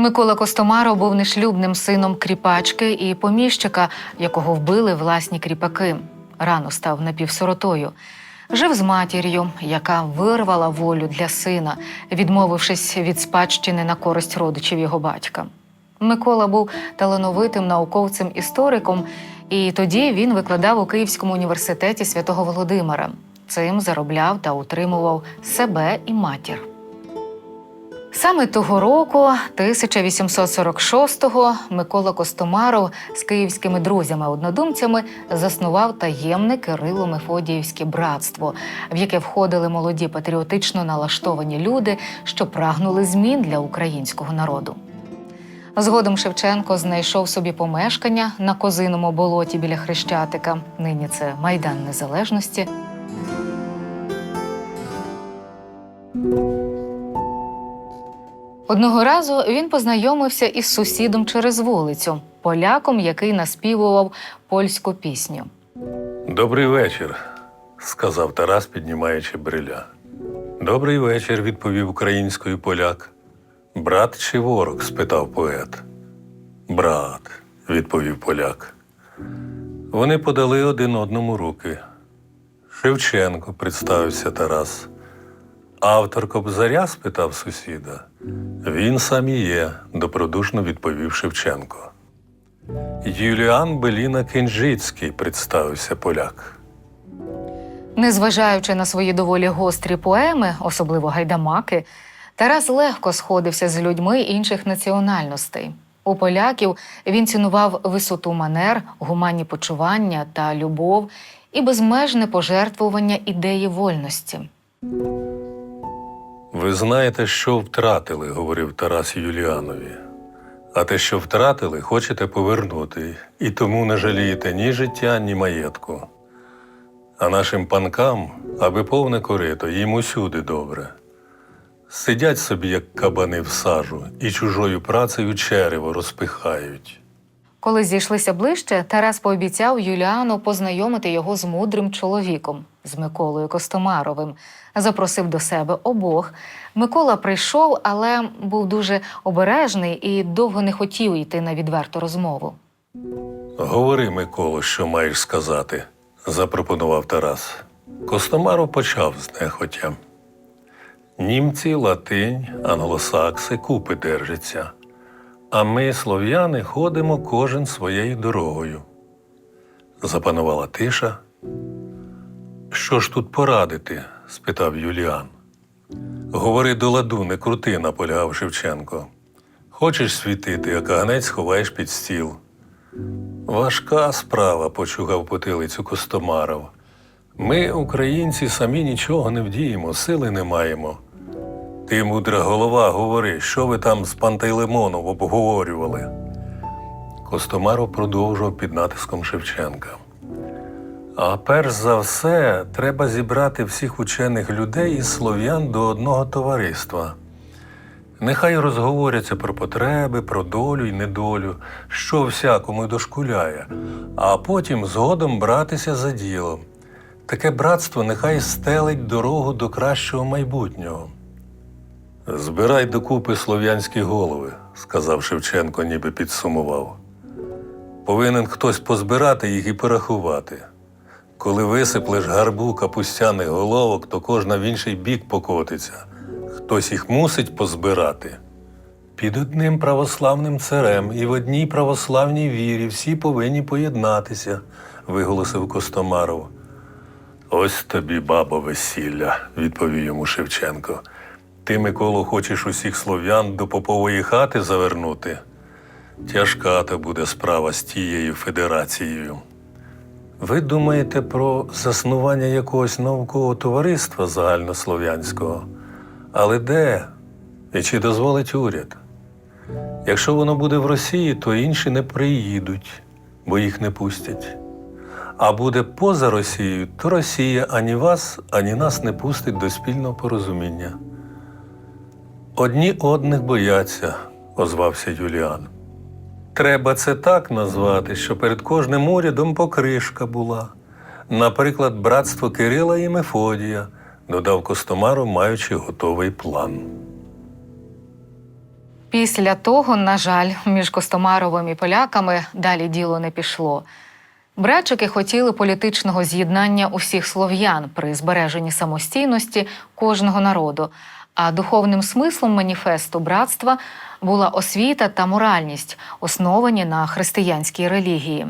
Микола Костомаров був нешлюбним сином кріпачки і поміщика, якого вбили власні кріпаки. Рано став напівсиротою. Жив з матір'ю, яка вирвала волю для сина, відмовившись від спадщини на користь родичів його батька. Микола був талановитим науковцем-істориком, і тоді він викладав у Київському університеті святого Володимира. Цим заробляв та утримував себе і матір. Саме того року, 1846-го, Микола Костомаров з київськими друзями-однодумцями заснував таємне Кирило Мефодіївське братство, в яке входили молоді патріотично налаштовані люди, що прагнули змін для українського народу. Згодом Шевченко знайшов собі помешкання на козиному болоті біля Хрещатика. Нині це Майдан Незалежності. Одного разу він познайомився із сусідом через вулицю, поляком, який наспівував польську пісню. Добрий вечір, сказав Тарас, піднімаючи бриля. Добрий вечір, відповів українською поляк. Брат чи ворог? спитав поет. Брат, відповів поляк. Вони подали один одному руки. Шевченко, представився Тарас. Автор Кобзаря? спитав сусіда. Він сам і є, добродушно відповів Шевченко. Юліан Беліна Кенжицький, представився поляк. Незважаючи на свої доволі гострі поеми, особливо гайдамаки, Тарас легко сходився з людьми інших національностей. У поляків він цінував висоту манер, гуманні почування та любов і безмежне пожертвування ідеї вольності. Ви знаєте, що втратили, говорив Тарас Юліанові. А те, що втратили, хочете повернути, і тому не жалієте ні життя, ні маєтку. А нашим панкам, аби повне корито, їм усюди добре. Сидять собі, як кабани в сажу, і чужою працею черево розпихають. Коли зійшлися ближче, Тарас пообіцяв Юліану познайомити його з мудрим чоловіком, з Миколою Костомаровим. Запросив до себе обох. Микола прийшов, але був дуже обережний і довго не хотів йти на відверту розмову. Говори, Миколо, що маєш сказати, запропонував Тарас. Костомаров почав знехотя. Німці, латинь, англосакси купи держаться, а ми, слов'яни, ходимо кожен своєю дорогою. Запанувала тиша. Що ж тут порадити? спитав Юліан. Говори до ладу, не крути, наполягав Шевченко. Хочеш світити, а каганець ховаєш під стіл. Важка справа, почугав потилицю Костомаров. Ми, українці, самі нічого не вдіємо, сили не маємо. Ти, мудра голова, говори, що ви там з Пантелеймоном обговорювали. Костомаров продовжував під натиском Шевченка. А перш за все, треба зібрати всіх учених людей із слов'ян до одного товариства. Нехай розговоряться про потреби, про долю й недолю, що всякому дошкуляє, а потім згодом братися за ділом. Таке братство нехай стелить дорогу до кращого майбутнього. Збирай докупи слов'янські голови, сказав Шевченко, ніби підсумував. Повинен хтось позбирати їх і порахувати. Коли висиплеш гарбу капустяних головок, то кожна в інший бік покотиться. Хтось їх мусить позбирати. Під одним православним царем і в одній православній вірі всі повинні поєднатися, виголосив Костомаров. Ось тобі, бабо, весілля, відповів йому Шевченко. Ти, Миколо, хочеш усіх слов'ян до попової хати завернути? Тяжка то буде справа з тією федерацією. Ви думаєте про заснування якогось наукового товариства загальнослов'янського? Але де? І чи дозволить уряд? Якщо воно буде в Росії, то інші не приїдуть, бо їх не пустять. А буде поза Росією, то Росія ані вас, ані нас не пустить до спільного порозуміння. Одні одних бояться, озвався Юліан. Треба це так назвати, що перед кожним урядом покришка була. Наприклад, братство Кирила і Мефодія, додав Костомаров, маючи готовий план. Після того, на жаль, між Костомаровим і поляками далі діло не пішло. Братчики хотіли політичного з'єднання усіх слов'ян при збереженні самостійності кожного народу. А духовним смислом маніфесту братства була освіта та моральність, основані на християнській релігії.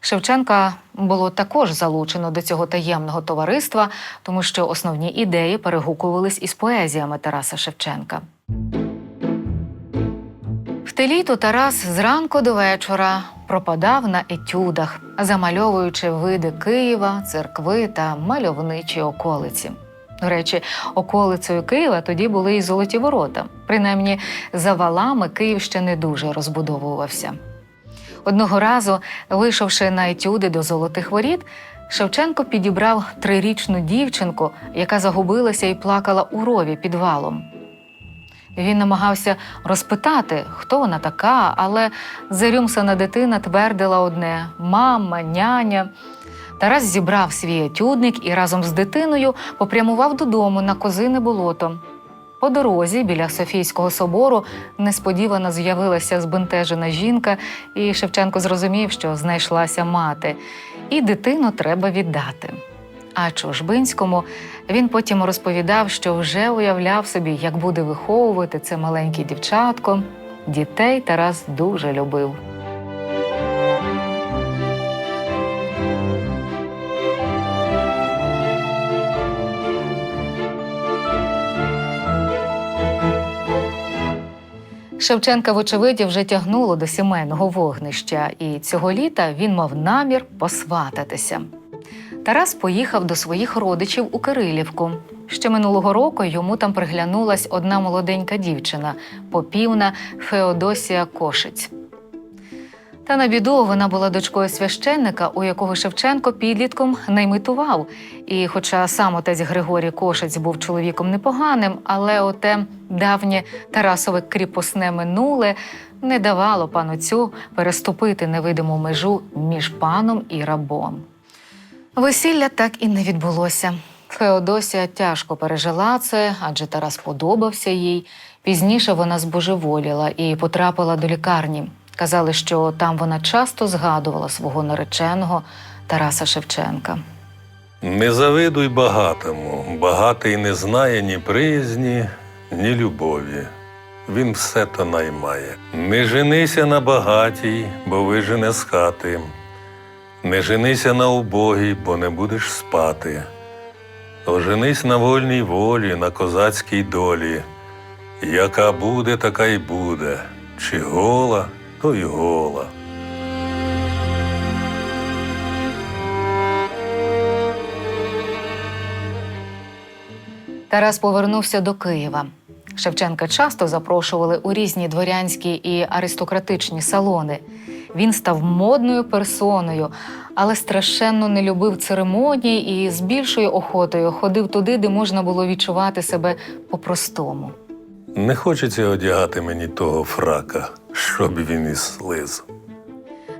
Шевченка було також залучено до цього таємного товариства, тому що основні ідеї перегукувались із поезіями Тараса Шевченка. В те літо Тарас зранку до вечора пропадав на етюдах, замальовуючи види Києва, церкви та мальовничі околиці. До речі, околицею Києва тоді були і золоті ворота. Принаймні, за валами Київ ще не дуже розбудовувався. Одного разу, вийшовши на етюди до золотих воріт, Шевченко підібрав трирічну дівчинку, яка загубилася і плакала у рові під валом. Він намагався розпитати, хто вона така, але зарюмсана дитина твердила одне мама, няня. Тарас зібрав свій етюдник і разом з дитиною попрямував додому на козине болото. По дорозі біля Софійського собору несподівано з'явилася збентежена жінка, і Шевченко зрозумів, що знайшлася мати, і дитину треба віддати. А Чужбинському він потім розповідав, що вже уявляв собі, як буде виховувати це маленьке дівчатко. Дітей Тарас дуже любив. Шевченка, вочевидь, вже тягнуло до сімейного вогнища, і цього літа він мав намір посвататися. Тарас поїхав до своїх родичів у Кирилівку. Ще минулого року йому там приглянулась одна молоденька дівчина, попівна Феодосія Кошиць. Та на біду вона була дочкою священника, у якого Шевченко підлітком наймитував. І хоча сам отець Григорій Кошиць був чоловіком непоганим, але оте давнє Тарасове кріпосне минуле не давало пануцю переступити невидиму межу між паном і рабом. Весілля так і не відбулося. Феодосія тяжко пережила це, адже Тарас подобався їй. Пізніше вона збожеволіла і потрапила до лікарні. Казали, що там вона часто згадувала свого нареченого Тараса Шевченка. Не завидуй багатому, багатий не знає ні приязні, ні любові. Він все то наймає. Не женися на багатій, бо вижене з хати. Не женися на убогій, бо не будеш спати. Оженись на вольній волі, на козацькій долі. Яка буде, така й буде. Чи гола, то й гола. Тарас повернувся до Києва. Шевченка часто запрошували у різні дворянські і аристократичні салони. Він став модною персоною, але страшенно не любив церемонії і з більшою охотою ходив туди, де можна було відчувати себе по-простому. Не хочеться одягати мені того фрака, щоб він і слиз.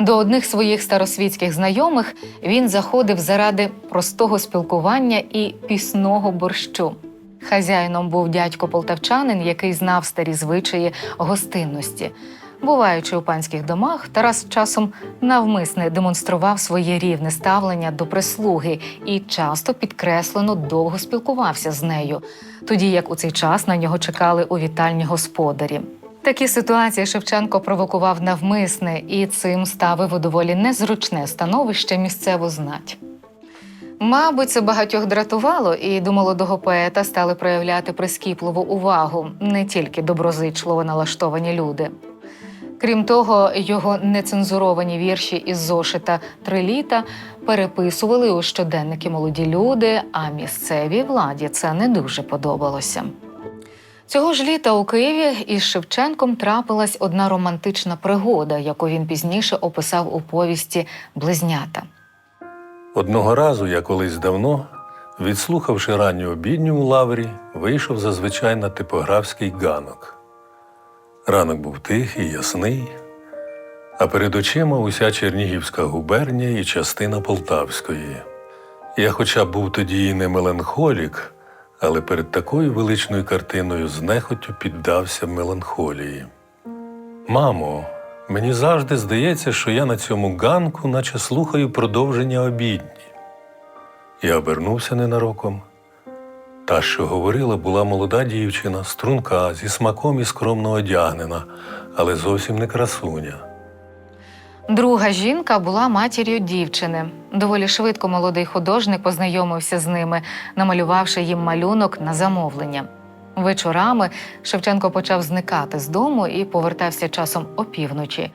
До одних своїх старосвітських знайомих він заходив заради простого спілкування і пісного борщу. Хазяїном був дядько полтавчанин, який знав старі звичаї гостинності. Буваючи у панських домах, Тарас часом навмисне демонстрував своє рівне ставлення до прислуги і часто підкреслено довго спілкувався з нею, тоді як у цей час на нього чекали у вітальні господарі. Такі ситуації Шевченко провокував навмисне і цим ставив у доволі незручне становище місцеву знать. Мабуть, це багатьох дратувало, і до молодого поета стали проявляти прискіпливу увагу не тільки доброзичливо налаштовані люди. Крім того, його нецензуровані вірші із зошита «Три літа» переписували у щоденники молоді люди, а місцевій владі це не дуже подобалося. Цього ж літа у Києві із Шевченком трапилась одна романтична пригода, яку він пізніше описав у повісті Близнята. Одного разу я колись давно, відслухавши ранню обідню у лаврі, вийшов зазвичай на типографський ганок. Ранок був тихий, ясний, а перед очима уся Чернігівська губернія і частина Полтавської. Я, хоча був тоді і не меланхолік, але перед такою величною картиною знехотю піддався меланхолії. Мамо, мені завжди здається, що я на цьому ганку, наче слухаю продовження обідні. Я обернувся ненароком. Та, що говорила, була молода дівчина, струнка, зі смаком і скромно одягнена, але зовсім не красуня. Друга жінка була матір'ю дівчини. Доволі швидко молодий художник познайомився з ними, намалювавши їм малюнок на замовлення. Вечорами Шевченко почав зникати з дому і повертався часом опівночі.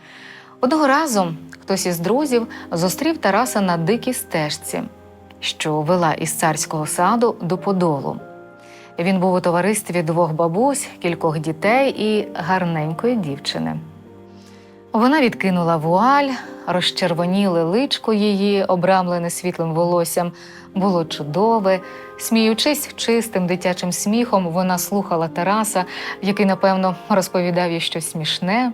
Одного разу хтось із друзів зустрів Тараса на дикій стежці, що вела із царського саду до Подолу. Він був у товаристві двох бабусь, кількох дітей і гарненької дівчини. Вона відкинула вуаль, розчервоніле личко її, обрамлене світлим волоссям, було чудове. Сміючись чистим дитячим сміхом, вона слухала Тараса, який, напевно, розповідав їй щось смішне.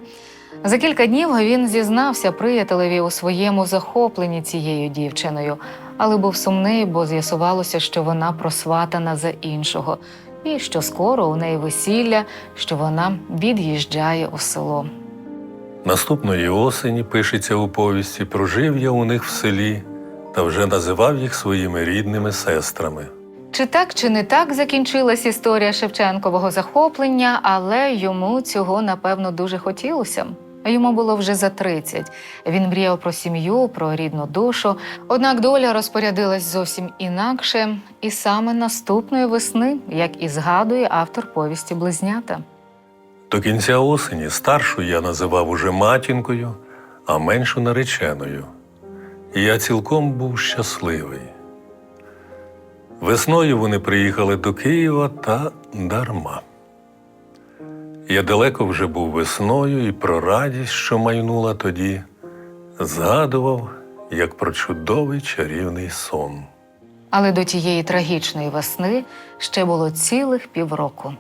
За кілька днів він зізнався приятелеві у своєму захопленні цією дівчиною, але був сумний, бо з'ясувалося, що вона просватана за іншого, і що скоро у неї весілля, що вона від'їжджає у село. Наступної осені пишеться у повісті, прожив я у них в селі та вже називав їх своїми рідними сестрами. Чи так, чи не так закінчилась історія Шевченкового захоплення, але йому цього напевно дуже хотілося. Йому було вже за 30. Він мріяв про сім'ю, про рідну душу. Однак доля розпорядилась зовсім інакше, і саме наступної весни, як і згадує автор повісті Близнята. До кінця осені старшу я називав уже матінкою, а меншу нареченою. І я цілком був щасливий. Весною вони приїхали до Києва та дарма. Я далеко вже був весною і про радість, що майнула тоді, згадував, як про чудовий чарівний сон. Але до тієї трагічної весни ще було цілих півроку.